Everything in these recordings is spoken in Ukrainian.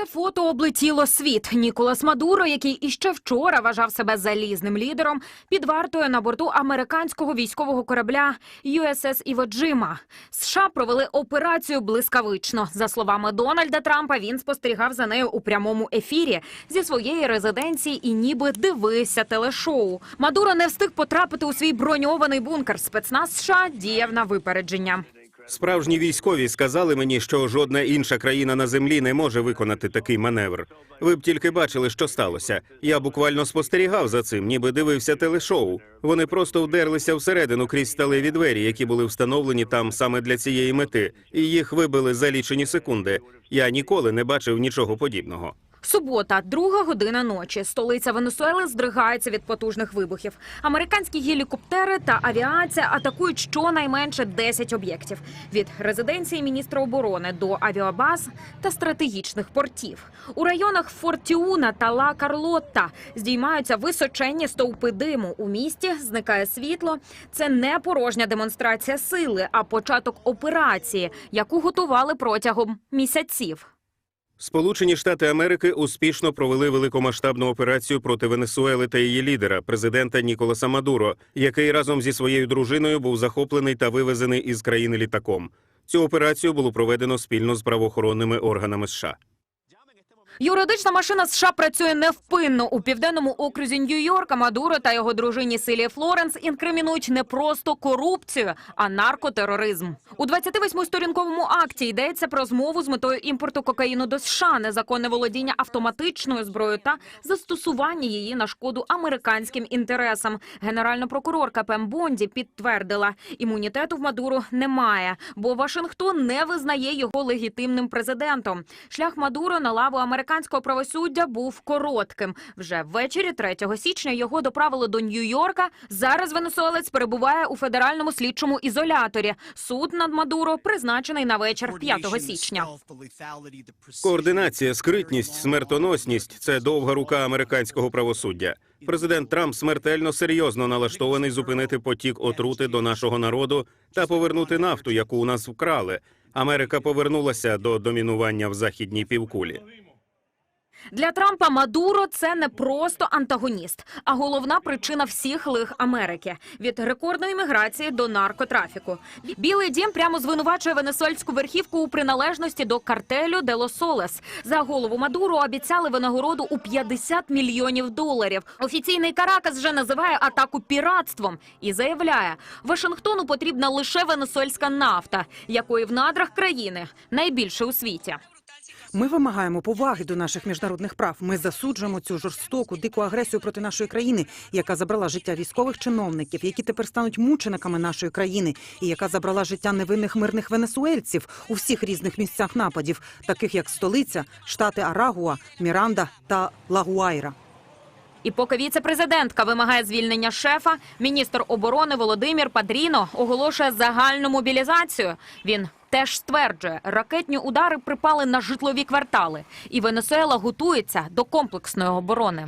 Це фото облетіло світ. Ніколас Мадуро, який іще вчора вважав себе залізним лідером, під вартою на борту американського військового корабля USS Іво Джима. США провели операцію блискавично. За словами Дональда Трампа, він спостерігав за нею у прямому ефірі зі своєї резиденції і ніби дивився телешоу. Мадуро не встиг потрапити у свій броньований бункер. Спецназ США діяв на випередження. Справжні військові сказали мені, що жодна інша країна на землі не може виконати такий маневр. Ви б тільки бачили, що сталося. Я буквально спостерігав за цим, ніби дивився телешоу. Вони просто вдерлися всередину крізь сталеві двері, які були встановлені там саме для цієї мети, і їх вибили за лічені секунди. Я ніколи не бачив нічого подібного. Субота, друга година ночі. Столиця Венесуели здригається від потужних вибухів. Американські гелікоптери та авіація атакують щонайменше 10 об'єктів від резиденції міністра оборони до авіабаз та стратегічних портів. У районах Фортіуна та Ла Карлотта здіймаються височенні стовпи диму. У місті зникає світло. Це не порожня демонстрація сили, а початок операції, яку готували протягом місяців. Сполучені Штати Америки успішно провели великомасштабну операцію проти Венесуели та її лідера, президента Ніколаса Мадуро, який разом зі своєю дружиною був захоплений та вивезений із країни літаком. Цю операцію було проведено спільно з правоохоронними органами США. Юридична машина США працює невпинно у південному окрузі Нью-Йорка. Мадуро та його дружині Силі Флоренс інкримінують не просто корупцію, а наркотероризм. У 28-сторінковому акті йдеться про змову з метою імпорту кокаїну до США, незаконне володіння автоматичною зброєю та застосування її на шкоду американським інтересам. Генеральна прокурорка Пем Бонді підтвердила, імунітету в Мадуро немає, бо Вашингтон не визнає його легітимним президентом. Шлях Мадуро на лаву американського правосуддя був коротким. Вже ввечері 3 січня його доправили до Нью-Йорка. Зараз венесуелець перебуває у федеральному слідчому ізоляторі. Суд над Мадуро призначений на вечір 5 січня. Координація, скритність, смертоносність це довга рука американського правосуддя. Президент Трамп смертельно серйозно налаштований зупинити потік отрути до нашого народу та повернути нафту, яку у нас вкрали. Америка повернулася до домінування в західній півкулі. Для Трампа Мадуро це не просто антагоніст, а головна причина всіх лих Америки від рекордної міграції до наркотрафіку. Білий дім прямо звинувачує венесуельську верхівку у приналежності до картелю Дело Солес. За голову Мадуро обіцяли винагороду у 50 мільйонів доларів. Офіційний Каракас вже називає атаку піратством і заявляє, Вашингтону потрібна лише венесуельська нафта, якої в надрах країни найбільше у світі. Ми вимагаємо поваги до наших міжнародних прав. Ми засуджуємо цю жорстоку дику агресію проти нашої країни, яка забрала життя військових чиновників, які тепер стануть мучениками нашої країни, і яка забрала життя невинних мирних венесуельців у всіх різних місцях нападів, таких як столиця, штати Арагуа, Міранда та Лагуайра. І поки віце-президентка вимагає звільнення шефа, міністр оборони Володимир Падріно оголошує загальну мобілізацію. Він теж стверджує, ракетні удари припали на житлові квартали, і Венесуела готується до комплексної оборони.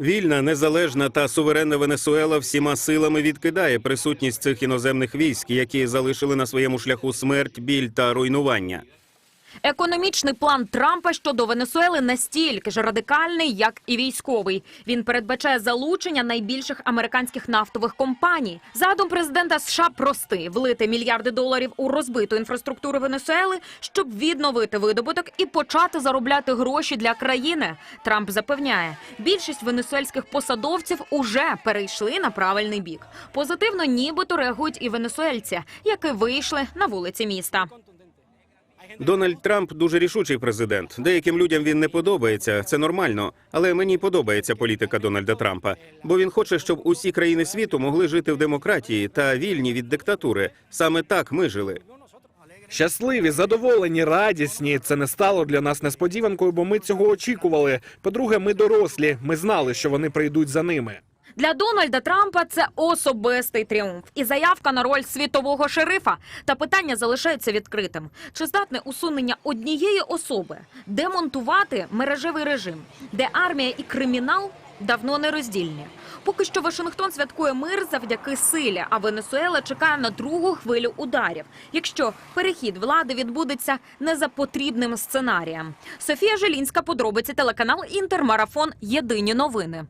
Вільна, незалежна та суверенна Венесуела всіма силами відкидає присутність цих іноземних військ, які залишили на своєму шляху смерть, біль та руйнування. Економічний план Трампа щодо Венесуели настільки ж радикальний, як і військовий. Він передбачає залучення найбільших американських нафтових компаній. Задум президента США простий: влити мільярди доларів у розбиту інфраструктуру Венесуели, щоб відновити видобуток і почати заробляти гроші для країни. Трамп запевняє, більшість венесуельських посадовців уже перейшли на правильний бік. Позитивно, нібито реагують і венесуельці, які вийшли на вулиці міста. Дональд Трамп дуже рішучий президент. Деяким людям він не подобається, це нормально. Але мені подобається політика Дональда Трампа, бо він хоче, щоб усі країни світу могли жити в демократії та вільні від диктатури. Саме так ми жили. Щасливі, задоволені, радісні. Це не стало для нас несподіванкою, бо ми цього очікували. По-друге, ми дорослі. Ми знали, що вони прийдуть за ними. Для Дональда Трампа це особистий тріумф і заявка на роль світового шерифа. Та питання залишається відкритим: чи здатне усунення однієї особи демонтувати мережевий режим, де армія і кримінал давно не роздільні? Поки що Вашингтон святкує мир завдяки силі, а Венесуела чекає на другу хвилю ударів. Якщо перехід влади відбудеться не за потрібним сценарієм. Софія Желінська, подробиці телеканал Інтермарафон. Єдині новини.